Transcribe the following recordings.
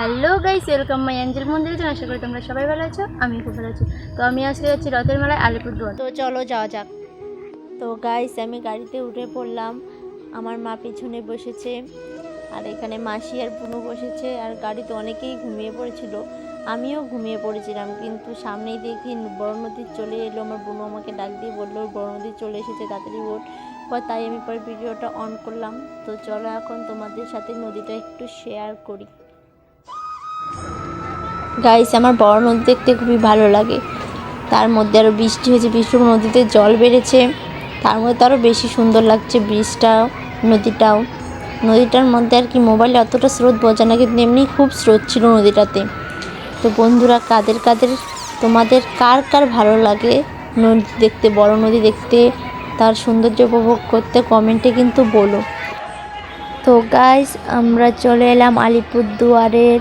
Hello guys welcome my angel মন্দিরে তো আশা করি তোমরা সবাই ভালো আছো আমি খুব ভালো আছি। তো আমি আজকে যাচ্ছি রথের মেলায় আলিপুরদুয়ার তো চলো যাওয়া যাক। তো গাইস আমি গাড়িতে উঠে পড়লাম। আমার মা পিছনে বসেছে, আর এখানে মাসি আর পুনু বসেছে, আর গাড়িতে অনেকেই ঘুমিয়ে পড়েছিল। আমিও ঘুমিয়ে পড়েছিলাম, কিন্তু সামনেই দেখি বড় নদী চলে এলো। আমার বোনু আমাকে ডাক দিয়ে বলল, বড় নদী চলে এসেছে, তাড়াতাড়ি ওঠ। পর তাই আমি পরে ভিডিওটা অন করলাম। তো চলো এখন তোমাদের সাথে নদীটা একটু শেয়ার করি। গাইস আমার বড় নদী দেখতে খুবই ভালো লাগে। তার মধ্যে আরও বৃষ্টি হয়েছে বৃষ্টির নদীতে জল বেড়েছে। তার মধ্যে আরও বেশি সুন্দর লাগছে ব্রিজটাও নদীটাও। নদীটার মধ্যে আর কি মোবাইলে অতটা স্রোত বোঝা না, কিন্তু এমনি খুব স্রোত ছিল নদীটাতে। তো বন্ধুরা, কাদের কাদের, তোমাদের কার কার ভালো লাগে নদী দেখতে, বড় নদী দেখতে, তার সৌন্দর্য উপভোগ করতে কমেন্টে কিন্তু বলো। তো গাইস আমরা চলে এলাম আলিপুরদুয়ারের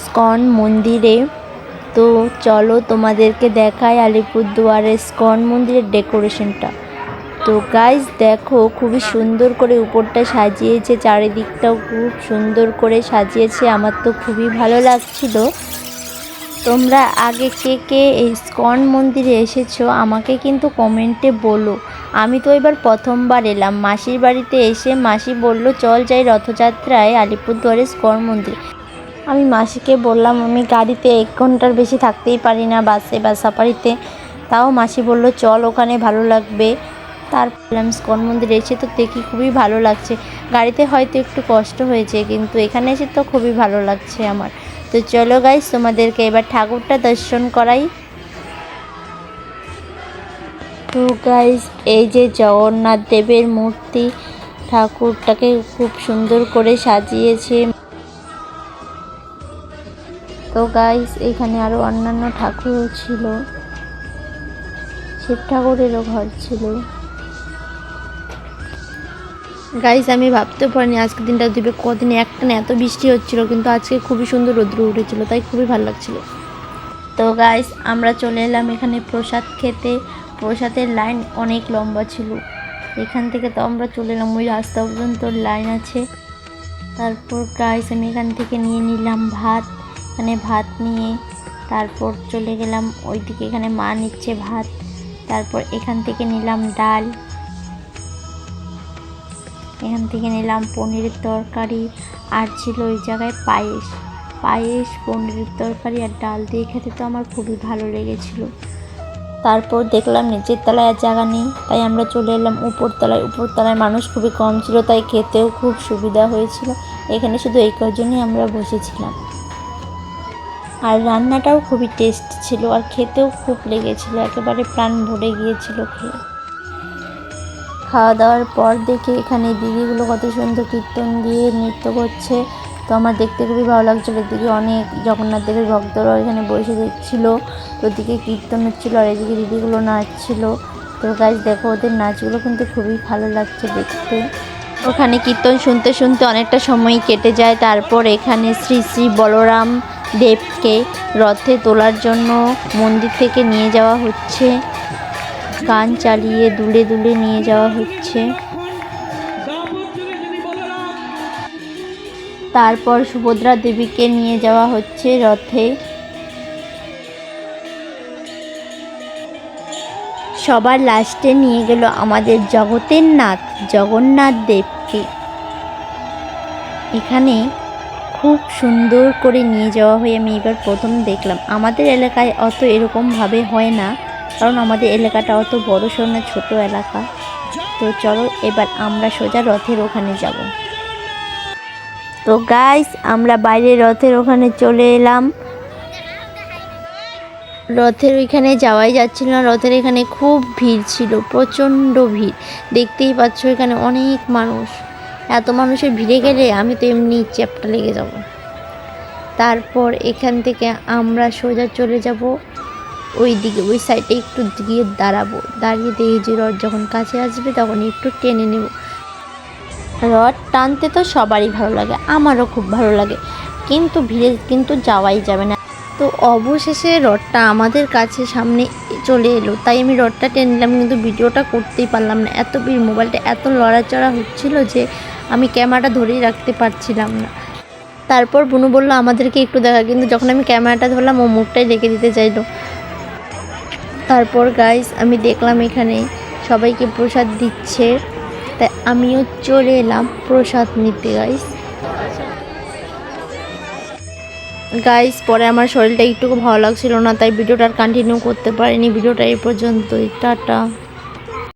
স্কন মন্দিরে। তো চলো তোমাদেরকে দেখাই আলিপুরদুয়ারের স্কন মন্দিরের ডেকোরেশনটা। তো গাইজ দেখো খুবই সুন্দর করে উপরটা সাজিয়েছে, চারিদিকটাও খুব সুন্দর করে সাজিয়েছে, আমার তো খুবই ভালো লাগছিল। তোমরা আগে কে কে এই স্কন মন্দিরে এসেছ আমাকে কিন্তু কমেন্টে বলো। আমি তো এবার প্রথমবার এলাম, মাসির বাড়িতে এসে মাসি বলল, চল যাই রথযাত্রায় আলিপুরদুয়ারের স্কন মন্দির। আমি মাসিকে বললাম, আমি গাড়িতে এক ঘণ্টার বেশি থাকতেই পারি না বাসে বা সাফারিতে। তাও মাসি বলল, চল ওখানে ভালো লাগবে। তারপর আমি স্কন মন্দিরে এসে তো দেখি খুবই ভালো লাগছে। গাড়িতে হয়তো একটু কষ্ট হয়েছে, কিন্তু এখানে এসে তো খুবই ভালো লাগছে আমার। তো চলো গাইস তোমাদেরকে এবার ঠাকুরটা দর্শন করাই। তো গাইস এই যে জগন্নাথ দেবের মূর্তি, ঠাকুরটাকে খুব সুন্দর করে সাজিয়েছে। তো গাইস এখানে আরও অন্যান্য ঠাকুরও ছিল। শিব ঠাকুরেরও ঘর ছিল। গাইস আমি ভাবতে পারিনি আজকের দিনটা দিবে কদিনে। একটা না এত বৃষ্টি হচ্ছিল কিন্তু আজকে খুবই সুন্দর রৌদ্র উঠেছিল তাই খুবই ভালো লাগছিল। তো গাইস আমরা চলে এলাম এখানে প্রসাদ খেতে। প্রসাদের লাইন অনেক লম্বা ছিল। এখান থেকে তো আমরা চলে এলাম ওই রাস্তা পর্যন্ত লাইন আছে। তারপর গাইস আমি এখান থেকে নিয়ে নিলাম ভাত। এখানে ভাত নিয়ে তারপর চলে গেলাম, ওইদিকে এখানে মা নিচ্ছে ভাত। তারপর এখান থেকে নিলাম ডাল। এখান থেকে নিলাম পনিরের তরকারি। আর ছিল ওই জায়গায় পায়েস। পায়েস, পনিরের তরকারি আর ডাল দিয়ে খেতে তো আমার খুবই ভালো লেগেছিল। তারপর দেখলাম নিচের তলায় আর জায়গা নেই, তাই আমরা চলে এলাম উপরতলায় উপরতলায় মানুষ খুবই কম ছিল, তাই খেতেও খুব সুবিধা হয়েছিল। এখানে শুধু এই কজনই আমরা বসেছিলাম। আর রান্নাটাও খুবই টেস্ট ছিল আর খেতেও খুব লেগেছিল, একেবারে প্রাণ ভরে গিয়েছিল খেয়ে। খাওয়া দাওয়ার পর দেখে এখানে দিদিগুলো কত সুন্দর কীর্তন দিয়ে নৃত্য করছে। তো আমার দেখতে খুবই ভালো লাগছিল, এদিকে অনেক জগন্নাথ দেবের ভক্তরা এখানে বসে দেখছিল। তো ওদিকে কীর্তন হচ্ছিল আর এদিকে দিদিগুলো নাচছিল। তো গাছ দেখো ওদের নাচগুলো কিন্তু খুবই ভালো লাগছে দেখতে। ওখানে কীর্তন শুনতে শুনতে অনেকটা সময় কেটে যায়, তারপর এখানে শ্রী শ্রী বলরাম দেবকে রথে তোলার জন্য মন্দির থেকে নিয়ে যাওয়া হচ্ছে। গান চালিয়ে দুলে দুলে নিয়ে যাওয়া হচ্ছে। তারপর সুভদ্রা দেবীকে নিয়ে যাওয়া হচ্ছে রথে। সবার লাস্টে নিয়ে গেল আমাদের জগতের নাথ, জগন্নাথ দেবকে। এখানে খুব সুন্দর করে নিয়ে যাওয়া হয়ে আমি এবার প্রথম দেখলাম। আমাদের এলাকায় অত এরকমভাবে হয় না, কারণ আমাদের এলাকাটা অত বড় সড় না, ছোটো এলাকা। তো চলো এবার আমরা সোজা রথের ওখানে যাব। তো গাইস আমরা বাইরে রথের ওখানে চলে এলাম। রথের ওইখানে যাওয়াই যাচ্ছিল না। রথের এখানে খুব ভিড় ছিল, প্রচণ্ড ভিড়। দেখতেই পাচ্ছ এখানে অনেক মানুষ। এত মানুষের ভিড়ে গেলে আমি তো এমনি চ্যাপটা লেগে যাব। তারপর এখান থেকে আমরা সোজা চলে যাব। ওই দিকে ওই সাইডে একটু গিয়ে দাঁড়াবো। দাঁড়িয়ে দেখি যে রথ যখন কাছে আসবে, তখন একটু টেনে নেব। রড টানতে তো সবারই ভালো লাগে, আমারও খুব ভালো লাগে। কিন্তু ভিড়ে কিন্তু যাওয়াই যাবে না। তো অবশেষে রডটা আমাদের কাছে সামনে চলে এলো। তাই আমি রথটা টেনে নিলাম, কিন্তু ভিডিওটা করতেই পারলাম না। এত ভিড়, মোবাইলটা এত লড়াচড়া হচ্ছিল যে আমি ক্যামেরাটা ধরেই রাখতে পারছিলাম না। তারপর বুনু বলল, আমাদেরকে একটু দেখা। কিন্তু যখন আমি ক্যামেরাটা ধরলাম, ও মুখটাই রেখে দিতে চাইলো। তারপর গাইস আমি দেখলাম এখানে সবাইকে প্রসাদ দিচ্ছে। তাই আমিও চলে এলাম প্রসাদ নিতে গাইস গাইস পরে আমার শরীরটা একটু ভালো লাগছিল না, তাই ভিডিওটা আর কন্টিনিউ করতে পারিনি। ভিডিওটা এই পর্যন্তই। টাটা।